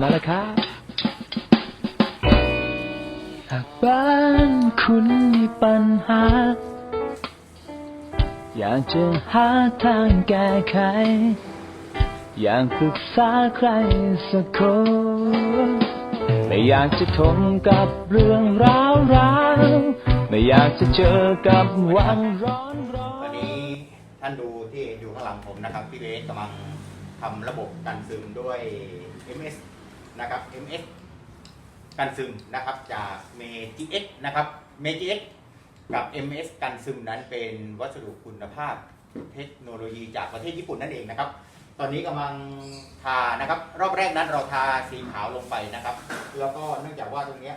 มาแล้วครับหากบ้านคุณมีปัญหา อยากจะหาทางแก้ไข อยากปรึกษาใครสักคน ไม่อยากจะทนกับเรื่องราวราวไม่อยากจะเจอกับวันร้อนร้อตอนนนี้ท่านดูที่อยู่ข้างหลังผมนะครับพี่เบสกำลังทำระบบกันซึมด้วย MS นะครับ MS กันซึมนะครับจาก m a g x นะครับ m a g x กับ MS กันซึมนั้นเป็นวัสดุคุณภาพเทคโนโลยีจากประเทศญี่ปุ่นนั่นเองนะครับ ตอนนี้กำลังทานะครับ รอบแรกนั้นเราทาสีขาวลงไปนะครับ แล้วก็เนื่องจากว่าตรงนี้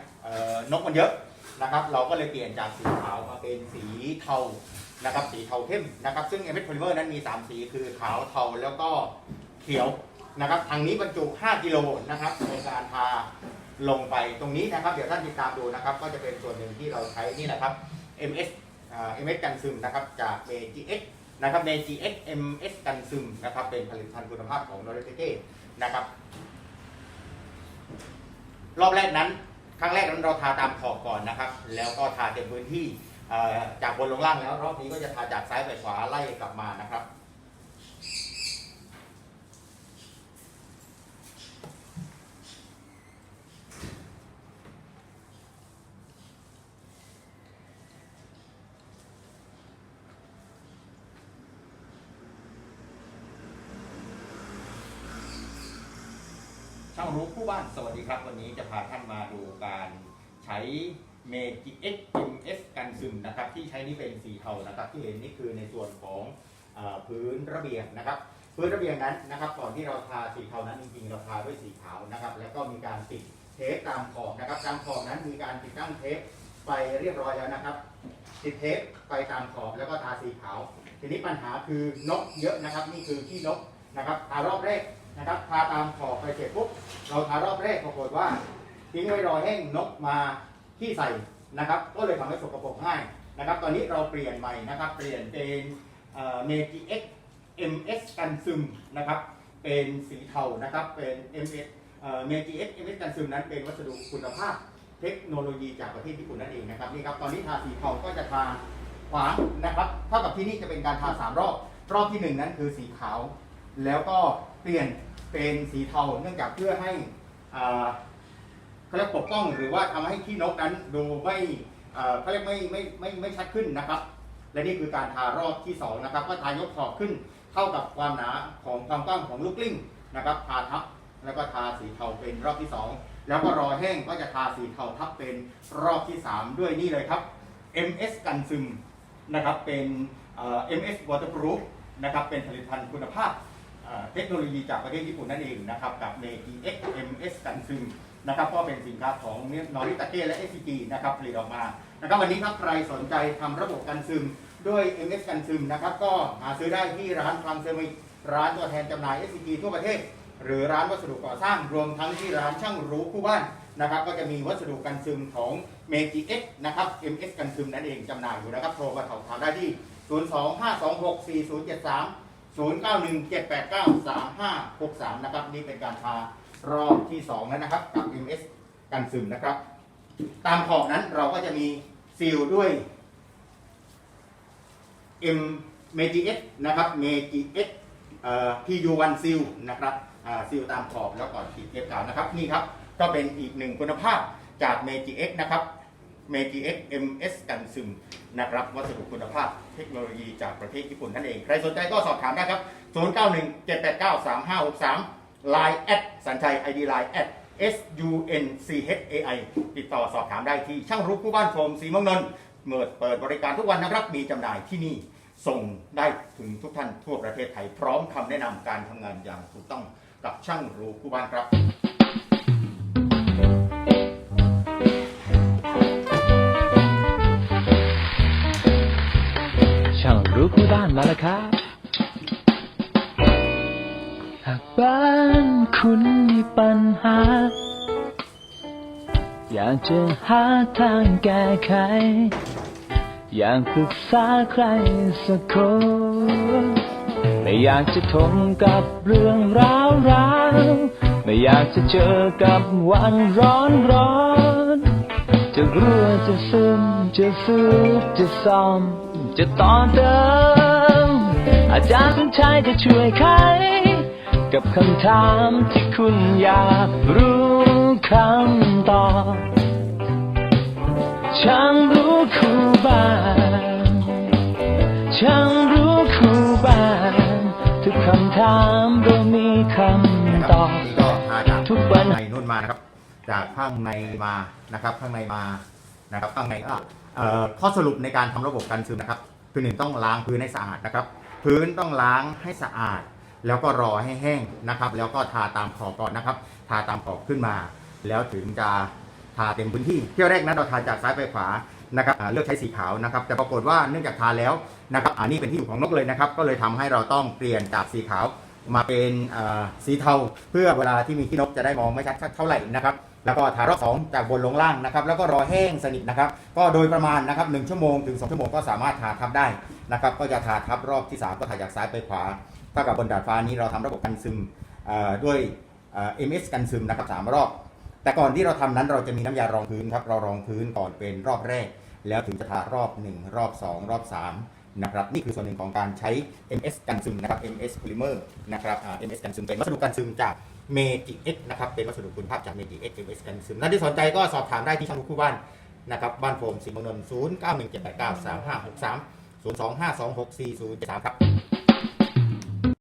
นกมันเยอะนะครับ เราก็เลยเปลี่ยนจากสีขาวมาเป็นสีเทานะครับ สีเทาเข้มนะครับ ซึ่ง MS Polymer นั้นมี 3 สีคือขาวเทาแล้วก็เขียว นะครับทางนี้บรรจุ 5 กิโลนะครับในการทาลงไปตรงนี้นะครับ เดี๋ยวท่านติดตามดูนะครับ ก็จะเป็นส่วนหนึ่งที่เราใช้นี่แหละครับ MS อ่า MS กันซึมนะครับจาก MGX นะครับ MGX MS กันซึมนะครับเป็นผลิตภัณฑ์คุณภาพของ n o r i t e k e นะครับ รอบแรกนั้น ครั้งแรกนั้นเราทาตามขอบก่อนนะครับ แล้วก็ทาเต็มพื้นที่จากบนลงล่างแล้ว รอบนี้ก็จะทาจากซ้ายไปขวาไล่กลับมานะครับ ช่างรู้ผู้บ้านสวัสดีครับ วันนี้จะพาท่านมาดูการใช้ m a g i X MS กันซึมนะครับ ที่ใช้นี่เป็นสีเทานะครับที่เห็นนี่คือในส่วนของอพื้นระเบียงนะครับ พื้นระเบียงนั้นนะครับ ก่อนที่เราทาสีเทานั้นจริงๆเราทาด้วยสีขาวนะครับ แล้วก็มีการติดเทปตามขอบนะครับตามขอบนั้นมีการติดตั้งเทปไปเรียบร้อยแล้วนะครับ ติดเทปไปตามขอบแล้วก็ทาสีขาว ทีนี้ปัญหาคือนกเยอะนะครับ นี่คือขี้นกนะครับทารอบแรก นะครับทาตามขอบไปเสร็จปุ๊บเราทารอบแรกปรากฏว่าทิ้งไว้รอแห้งนกมาที่ใส่นะครับ ก็เลยทำให้สกปรกง่ายนะครับ ตอนนี้เราเปลี่ยนใหม่นะครับ เปลี่ยนเป็นเมจิเอ็ก MS กันซึมนะครับ เป็นสีเทานะครับ เป็น MS เมจิเอ็ก MS กันซึมนั้นเป็นวัสดุคุณภาพเทคโนโลยีจากประเทศญี่ปุ่นนั่นเองนะครับนี่ครับตอนนี้ทาสีเทาก็จะทาขวางนะครับเท่ากับที่นี่จะเป็นการทาสามรอบ รอบที่หนึ่งนั้นคือสีขาว แล้วก็เปลี่ยนเป็นสีเทาเนื่องจากเพื่อให้เขาเรียกปกป้องหรือว่าทำให้ขี้นกนั้นดูไม่เขาเรียกไม่ไม่ไม่ไม่ชัดขึ้นนะครับ และนี่คือการทารอบที่สองนะครับก็ทายกขอบขึ้นเท่ากับความหนาของความกว้างของลูกกลิ้งนะครับทาทับแล้วก็ทาสีเทาเป็นรอบที่สองแล้วก็รอแห้งก็จะทาสีเทาทับเป็นรอบที่ 3 ด้วยนี่เลยครับ MS กันซึมนะครับเป็น MS Waterproof นะครับเป็นผลิตภัณฑ์คุณภาพ เทคโนโลยีจากประเทศญี่ปุ่นนั่นเองนะครับกับ m a g X MS กันซึมนะครับก็เป็นสินค้าของนอริตาเก้และ SCG นะครับผลิตออกมานะครับวันนี้ครับใครสนใจทำระบบกันซึมด้วย MS กันซึมนะครับก็หาซื้อได้ที่ร้านคลังเซมิกร้านตัวแทนจำหน่าย SCG ทั่วประเทศ หรือร้านวัสดุก่อสร้างรวมทั้งที่ร้านช่างรู้คู่บ้านนะครับก็จะมีวัสดุกันซึมของเมจิเอ็กนะครับ MS กันซึมนั่นเองจำหน่ายอยู่นะครับโทรมาสอบถามได้ที่ 025264073 0917893563 นะครับ นี่เป็นการทารอบที่2แล้วนะครับ กับ MS กันซึมนะครับ ตามขอบนั้นเราก็จะมีซีลด้วย M m a g x นะครับ m a g x เอ่อ PU1 ซีลนะครับซีลตามขอบแล้วก่อนขีดเทปกาวนะครับ นี่ครับ ก็เป็นอีกหนึ่งคุณภาพจาก m a g x นะครับ m a g x MS กันซึม นะครับวัสดุคุณภาพเทคโนโลยีจากประเทศญี่ปุ่นนั่นเอง ใครสนใจก็สอบถามได้ครับ 0917893563 Line แอดสัญชัย ID Line แอด S U N C H A I ติดต่อสอบถามได้ที่ช่างรุกผู้บ้านโฟมสีเมองนนท์เมื่อเปิดบริการทุกวันนะครับ มีจำหน่ายที่นี่ส่งได้ถึงทุกท่านทั่วประเทศไทย พร้อมคำแนะนำการทำงานอย่างถูกต้องกับช่างรู้ผู้บ้านครับ มาแล้วครับหากบ้านคุณมีปัญหา อยากจะหาทางแก้ไข อยากปรึกษาใครสักคน ไม่อยากจะทนกับเรื่องราวราวไม่อยากจะเจอกับวันร้อนร้อนจะรั่วจะซึมจะซื้อจะซ่อมจะต่อเติม อาจารย์ชัยจะช่วยไขกับคำถามที่คุณอยากรู้คำตอบช่างรู้ครูบ้าช่างรู้ครูบ้าทุกคำถามเรามีคำตอบ ก็มาจากทุกวันในนู่นมานะครับ จากข้างในมานะครับ ข้างในมานะครับข้างในก็เอ่อข้อสรุปในการทำระบบกันซึมนะครับ คือหนึ่งต้องล้างพื้นให้สะอาดนะครับ พื้นต้องล้างให้สะอาด แล้วก็รอให้แห้งนะครับ แล้วก็ทาตามขอบก่อนนะครับ ทาตามขอบขึ้นมา แล้วถึงจะทาเต็มพื้นที่เที่ยวแรกนะเราทาจากซ้ายไปขวานะครับเลือกใช้สีขาวนะครับ แต่ปรากฏว่าเนื่องจากทาแล้วนะครับอันนี้เป็นที่อยู่ของนกเลยนะครับ ก็เลยทำให้เราต้องเปลี่ยนจากสีขาวมาเป็นสีเทา เพื่อเวลาที่มีขี้นกจะได้มองไม่ชัดเท่าไหร่นะครับ แล้วก็ทารอบสองจากบนลงล่างนะครับแล้วก็รอแห้งสนิทนะครับก็โดยประมาณนะครับหนึ่งชั่วโมงถึง 2 ชั่วโมงก็สามารถทาทับได้นะครับก็จะทาทับรอบที่ 3 ก็ทาจากซ้ายไปขวาเท่ากับบนดาดฟ้านี้เราทำระบบกันซึมด้วยเอ่อ MS กันซึมนะครับสามรอบ แต่ก่อนที่เราทำนั้นเราจะมีน้ำยารองพื้นครับเรารองพื้นก่อนเป็นรอบแรก แล้วถึงจะทารอบ 1 รอบ 2 รอบ 3 นะครับ นี่คือส่วนหนึ่งของการใช้ MS กันซึมนะครับ MS Polymer นะครับอ่า MS กันซึมเป็นวัสดุกันซึมจาก เมจิเอ็กนะครับเป็นวัสดุคุณภาพจากเมจิเอ็กเอ็มเอสกันซึมท่านที่สนใจก็สอบถามได้ที่ช่างกคู่บ้านนะครับบ้านโฟมสิงห์นนท์ศูนย์เก้าหนึ่งเจ็ดแปดเก้าสามห้าหกสามศูนย์สองห้าสองหกสี่ศูนย์เจ็ดสามครับ